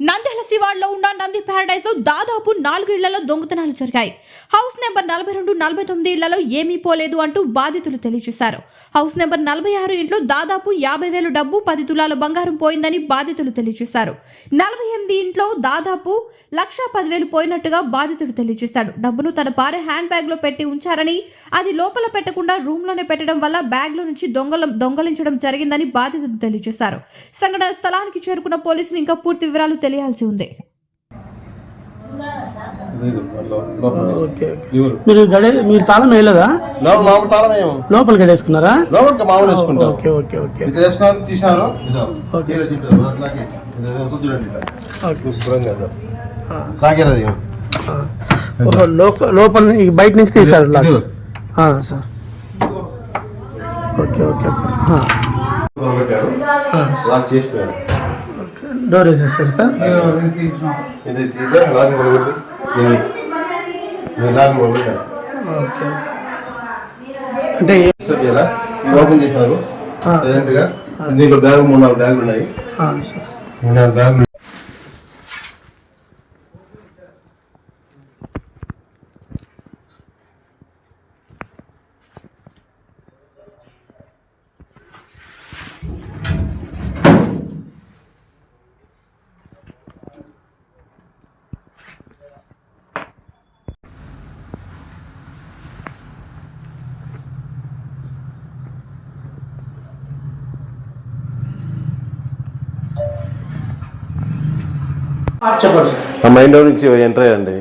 నంద్యాల శివార్లో ఉన్న నంది ప్యారడైజ్లో దాదాపు నాలుగు ఇళ్ళలో దొంగతనాలు జరిగాయి. హౌస్ నెంబర్ నలభై రెండు నలభై తొమ్మిది ఇళ్ళలో ఏమీ పోలేదు అంటూ బాధితులు తెలియజేశారు. హౌస్ నెంబర్ నలభై ఆరు ఇంట్లో దాదాపు యాభై వేలు డబ్బు పది తులాల బంగారం పోయిందని బాధితులు తెలియజేశారు. నలభై ఎనిమిది ఇంట్లో దాదాపు లక్ష పదివేలు పోయినట్టుగా బాధితుడు తెలియజేశాడు. డబ్బును తన భార్య హ్యాండ్ బ్యాగ్లో పెట్టి ఉంచారని అది లోపల పెట్టకుండా రూమ్లోనే పెట్టడం వల్ల బ్యాగ్లో నుంచి దొంగల దొంగలించడం జరిగిందని బాధితులు తెలియజేశారు. సంఘటన స్థలానికి చేరుకున్న పోలీసులు ఇంకా పూర్తి వివరాలు తెలియాల్సి ఉంది. ఎవరు? మీరు గడే మీరు తాళం వేయలేదా? లోపల మామూలు తాళం వేయము. లోపల గడేసుకున్నారా ఓకే ఓకే ఓకే. లోపల బయట నుంచి. ఆ, sir. Okay okay okay. చేసిపోయారు. Okay. Door వేసేసారు సార్. ఇది. అంటే ఓపెన్గా. దీంట్లో బ్యాగ్ మూడు నాలుగు బ్యాగులు ఉన్నాయి. ఆ, సార్. మూడు నాలుగు బ్యాగులు చెప్పండి సార్. ఆ మైండ్ నుంచి ఎంటర్ అయ్యండి.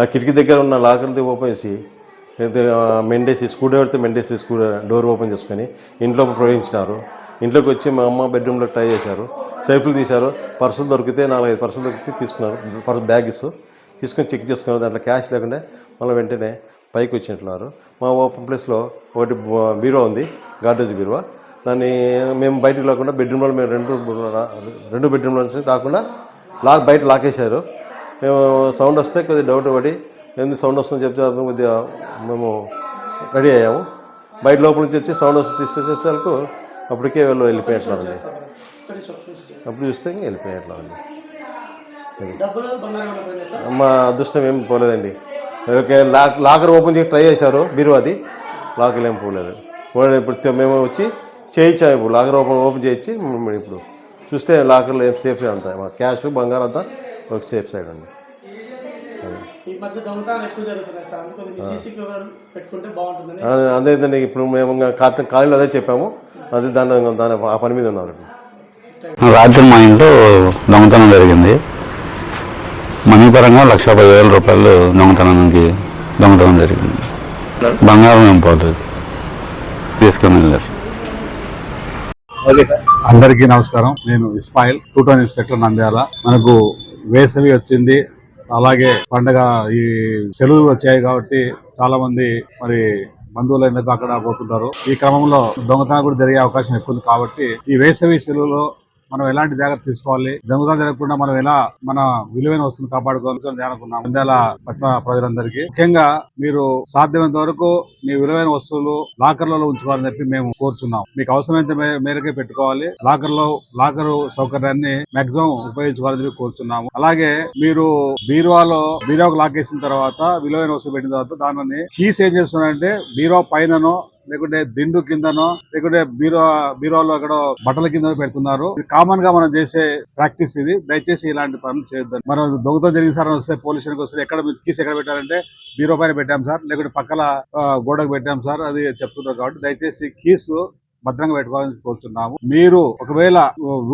ఆ కిటికీ దగ్గర ఉన్న లాకర్ది ఓపెన్ చేసి మెండేసి స్క్రూ డ్రైవర్తో మెండేసి స్క్రూ డోర్ ఓపెన్ చేసుకొని ఇంట్లో ప్రవేశించినారు ఇంట్లోకి వచ్చి మా అమ్మ బెడ్రూమ్లో ట్రై చేశారు. సెల్ఫ్లు తీశారు. పర్సులు దొరికితే నాలుగైదు పర్సులు దొరికితే తీసుకున్నారు. పర్స్ బ్యాగ్స్ తీసుకొని చెక్ చేసుకున్నారు. దాంట్లో క్యాష్ లేకుండా మళ్ళీ వెంటనే పైకి వచ్చినట్లున్నారు మా ఓపెన్ ప్లేస్లో ఒకటి బీరో బీరువా ఉంది. గార్డేజ్ బీరువా. దాన్ని మేము బయటకు రాకుండా బెడ్రూమ్లో మేము రెండు రెండు బెడ్రూమ్లో రాకుండా లాక్ బయట లాకేశారు. మేము సౌండ్ వస్తే కొద్దిగా డౌట్ పడి ఎందుకు సౌండ్ వస్తుందని చెప్తే అతను కొద్దిగా మేము రెడీ అయ్యాము. బయట లోపల నుంచి వచ్చి సౌండ్ వస్తే తీసేసేసరికి అప్పటికే వీళ్ళు వెళ్ళిపోయేట్లారండి అప్పుడు చూస్తే ఇంక సార్? మా అదృష్టం ఏం పోలేదండి. ఓకే లాక్ లాకర్ ఓపెన్ చేసి ట్రై చేశారు బీరు అది? లాకర్ ఏం పోలేదు. పోలేదు. ఇప్పుడు మేము వచ్చి చేయించాము ఇప్పుడు. లాకర్ ఓపెన్ ఓపెన్ చేయించి ఇప్పుడు చూస్తే లాకర్లో ఏం సేఫ్ సైడ్ అంతా. మా క్యాష్ బంగారం అంతా ఒక సేఫ్ సైడ్ అండి. అది. సార్ అదేంటండి ఇప్పుడు మేము కాలేజీలో అదే చెప్పాము. అది దాని దాని ఆ పని మీద ఉన్నారు. రాత్రి మా ఇంట్లో దొంగతనం జరిగింది. మనీ పరంగా లక్ష పదివేల రూపాయలు దొంగతనానికి దొంగతనం జరిగింది. బంగారం ఏం పోలేదు. తీసుకొని వెళ్ళారు. అందరికీ నమస్కారం. నేను Ismail two town inspector Nandyal. మనకు వేసవి వచ్చింది. అలాగే పండగ ఈ సెలవులు వచ్చాయి కాబట్టి చాలా మంది మరి బంధువులు అక్కడ పోతుంటారు ఈ క్రమంలో దొంగతనం కూడా జరిగే అవకాశం ఎక్కువ ఉంది కాబట్టి ఈ వేసవి సెలవులో మనం ఎలాంటి జాగ్రత్త తీసుకోవాలి? దొంగతనం జరగకుండా మనం ఎలా మన విలువైన వస్తువులు కాపాడుకోవాలని అనుకున్నాం. నంద్యాల పట్టణ ప్రజలందరికీ. ముఖ్యంగా మీరు సాధ్యమైనంత వరకు మీ విలువైన వస్తువులు లాకర్లలో ఉంచుకోవాలని చెప్పి మేము కోరుచున్నాం. మీకు అవసరమైన మేరకే పెట్టుకోవాలి. లాకర్లో లాకర్ సౌకర్యాన్ని మాక్సిమం ఉపయోగించుకోవాలని చెప్పి కోరుచున్నాము. అలాగే మీరు బీరువాలో బీరువాకు లాక్ వేసిన తర్వాత విలువైన వస్తువు పెట్టిన తర్వాత దానిని కీస్ ఏం చేస్తున్నారంటే బీరువా పైననో లేకుంటే దిండు కిందనో లేకుంటే బీరో బీరోలో అక్కడ బట్టల కింద పెడుతున్నారు. ఇది కామన్గా మనం చేసే ప్రాక్టీస్ ఇది. దయచేసి ఇలాంటి పనులు చేయొద్దు మనం దొంగతనం జరిగిన సార్ వస్తే పోలీస్ స్టేషన్కి వస్తే ఎక్కడ కీస్ ఎక్కడ పెట్టారంటే బీరో పైన పెట్టాం సార్. లేకుంటే పక్కల గోడకు పెట్టాం సార్. అది చెప్తున్నారు కాబట్టి దయచేసి కీస్ భద్రంగా పెట్టుకోవాలని కోరుతున్నాము మీరు ఒకవేళ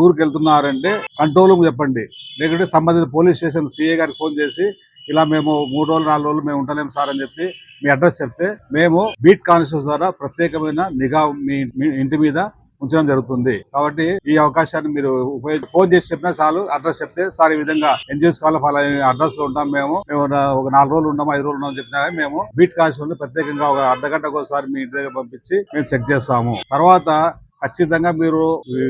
ఊరికి వెళ్తున్నారంటే కంట్రోల్ చెప్పండి. లేకుంటే సంబంధిత పోలీస్ స్టేషన్ సిఏ గారికి ఫోన్ చేసి ఇలా మేము మూడు రోజులు నాలుగు రోజులు మేము ఉండలేము సార్ అని చెప్పి మీ అడ్రస్ చెప్తే మేము బీట్ కానిస్టేబుల్స్ ద్వారా ప్రత్యేకమైన నిఘా మీ ఇంటి మీద ఉంచడం జరుగుతుంది. కాబట్టి ఈ అవకాశాన్ని మీరు ఉపయోగించి ఫోన్ చేసి చెప్పినా చాలు అడ్రస్ చెప్తే సార్ ఈ విధంగా ఎన్జిఎస్ కాలేజ్ ఫలానా అడ్రస్లో ఉంటాం మేము. మేము ఒక నాలుగు రోజులు ఉన్నాం ఐదు రోజులు ఉన్నాం చెప్పినా మేము బీట్ కానిస్టేబుల్ ప్రత్యేకంగా ఒక అర్ధ గంటకు ఒకసారి మీ ఇంటి దగ్గర పంపించి మేము చెక్ చేస్తాము. తర్వాత ఖచ్చితంగా మీరు ఈ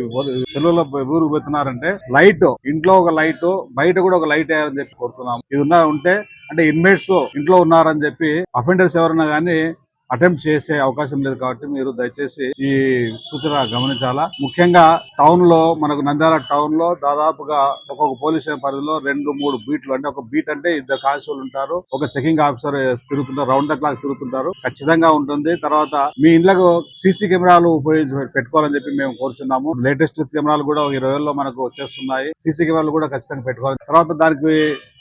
ఊరు పెడుతున్నారంటే లైట్ ఇంట్లో ఒక లైట్ బయట కూడా ఒక లైట్ వేయాలని చెప్పి కోరుతున్నాము. ఇది ఉన్నా ఉంటే అంటే ఇన్మేట్స్ ఇంట్లో ఉన్నారని చెప్పి అఫెండర్స్ ఎవరన్నా కానీ అటెంప్ట్ చేసే అవకాశం లేదు కాబట్టి మీరు దయచేసి ఈ సూచన గమనించాలా? ముఖ్యంగా టౌన్లో మనకు నంద్యాల టౌన్లో దాదాపుగా ఒక్కొక్క పోలీస్ స్టేషన్ పరిధిలో రెండు మూడు బీట్లు అంటే ఒక బీట్ అంటే ఇద్దరు కానిస్టేబుల్ ఉంటారు ఒక చెకింగ్ ఆఫీసర్ తిరుగుతుంటారు రౌండ్ ద క్లాక్ తిరుగుతుంటారు ఖచ్చితంగా ఉంటుంది. తర్వాత మీ ఇండ్లకు సీసీ కెమెరాలు ఉపయోగించి పెట్టుకోవాలని చెప్పి మేము కోరుచున్నాము. లేటెస్ట్ కెమెరాలు కూడా ఈ ఇరవై మనకు వచ్చేస్తున్నాయి. సీసీ కెమెరాలు కూడా ఖచ్చితంగా పెట్టుకోవాలి. తర్వాత దానికి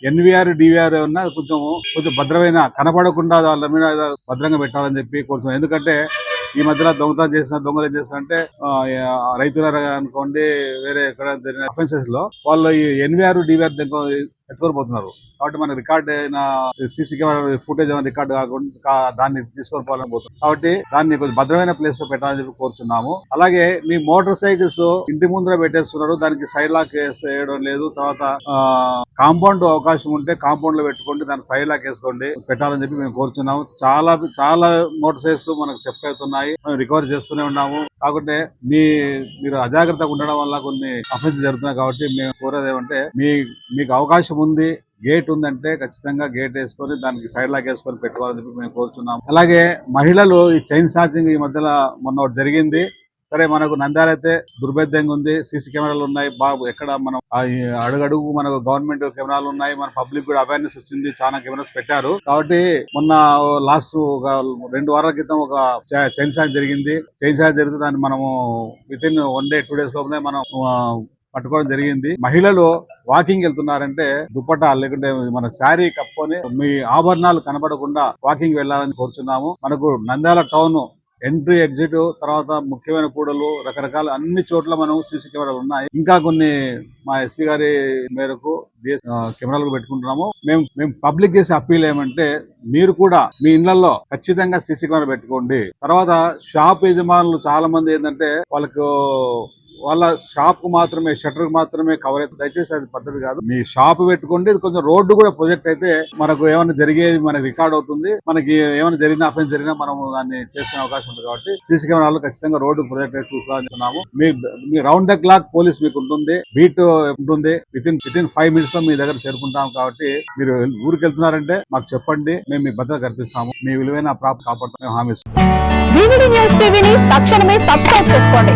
ఎన్విఆర్ డివిఆర్ ఉన్నా కొంచెం కొంచెం భద్రమైన కనపడకుండా వాళ్ళ మీద భద్రంగా పెట్టాలని చెప్పి కోరుతున్నాం. ఎందుకంటే ఈ మధ్యలో దొంగతనం చేసిన దొంగలు ఏం చేస్తారంటే ఆ, రైతుల అనుకోండి వేరే ఎక్కడ జరిగిన అఫెన్సెస్లో వాళ్ళు ఈ ఎన్విఆర్ డివిఆర్ ఎత్తుకొని పోతున్నారు కాబట్టి మన రికార్డ్ అయిన సీసీ కెమెరా ఫుటేజ్ ఏమైనా రికార్డ్ కాకుండా దాన్ని తీసుకొని పోవాలని పోతుంది కాబట్టి దాన్ని కొంచెం భద్రమైన ప్లేస్లో పెట్టాలని చెప్పి కోరుచున్నాము. అలాగే మీ మోటార్ సైకిల్స్ ఇంటి ముందర పెట్టేస్తున్నారు. దానికి సైడ్ లాక్ వేయడం లేదు. తర్వాత కాంపౌండ్ అవకాశం ఉంటే కాంపౌండ్లో పెట్టుకోండి. దాన్ని సైడ్ లాక్ వేసుకోండి. పెట్టాలని చెప్పి మేము కోరుచున్నాము. చాలా చాలా మోటార్ సైకిల్స్ మనకు థెఫ్ట్ అవుతున్నాయి. మేము రికవర్ చేస్తూనే ఉన్నాము. కాకుంటే మీ మీరు అజాగ్రత్తగా ఉండడం వల్ల కొన్ని అఫెన్స్ జరుగుతున్నాయి కాబట్టి మేము కోరేది ఏమంటే మీ మీకు అవకాశం ఉంది గేట్ ఉందంటే ఖచ్చితంగా గేట్ వేసుకొని దానికి సైడ్ లాక్ వేసుకొని పెట్టుకోవాలని చెప్పి మేము కోరుచున్నాం అలాగే మహిళలు ఈ చైన్ సాచింగ్ ఈ మధ్యలో మొన్న ఒకటి జరిగింది. సరే మనకు నంద్యాలైతే దుర్భేద్యంగా ఉంది. సీసీ కెమెరాలు ఉన్నాయి. బాబు ఎక్కడ మనం అడుగడుగు మనకు గవర్నమెంట్ కెమెరాలు ఉన్నాయి. మన పబ్లిక్ కూడా అవేర్నెస్ వచ్చింది. చాలా కెమెరాస్ పెట్టారు. కాబట్టి మొన్న లాస్ట్ ఒక రెండు వారాల క్రితం ఒక చై- చైన్ సాగ్ జరిగింది. చైన్ సాగ్ జరిగితే దాన్ని మనము within one day two days లోపలే మనం పట్టుకోవడం జరిగింది. మహిళలు వాకింగ్ వెళ్తున్నారంటే దుప్పట లేకుంటే మన శారీ కప్పుకొని మీ ఆభరణాలు కనబడకుండా వాకింగ్ వెళ్ళాలని కోరుచున్నాము. మనకు నంద్యాల టౌన్ ఎంట్రీ ఎగ్జిట్ తర్వాత ముఖ్యమైన కూడలు రకరకాల అన్ని చోట్ల మనం సీసీ కెమెరాలు ఉన్నాయి. ఇంకా కొన్ని మా ఎస్పీ గారి మేరకు కెమెరాలు పెట్టుకుంటున్నాము. మేము మేము పబ్లిక్ చేసే అప్పీల్ ఏమంటే మీరు కూడా మీ ఇళ్ళలో ఖచ్చితంగా సీసీ కెమెరా పెట్టుకోండి. తర్వాత షాప్ యజమానులు చాలా మంది ఏంటంటే వాళ్ళకు వాళ్ళ షాప్కు మాత్రమే షట్టర్ మాత్రమే కవర్ అయితే దయచేసి అది పద్ధతి కాదు. మీ షాప్ పెట్టుకోండి కొంచెం రోడ్డు కూడా ప్రొజెక్ట్ అయితే మనకు ఏమైనా జరిగేది మనకి రికార్డ్ అవుతుంది. మనకి ఏమైనా జరిగిన అఫెన్స్ జరిగినా మనం దాన్ని చేసుకునే అవకాశం ఉంది కాబట్టి సీసీ కెమెరాలు ఖచ్చితంగా రోడ్డు ప్రొజెక్ట్ అయితే చూసుకోవాలనుకున్నాము మీ రౌండ్ ద క్లాక్ పోలీస్ మీకు ఉంటుంది. బీట్ ఉంటుంది. Within within five మినిట్స్లో మీ దగ్గర చేరుకుంటాం కాబట్టి మీరు ఊరికి వెళ్తున్నారంటే మాకు చెప్పండి. మేము మీ భద్రత కల్పిస్తాము. మీ విలువైన ప్రాప్ కాపాడుతాం. హామీ న్యూస్ టీవీని తక్షణమే సబ్స్క్రైబ్ చేసుకోండి.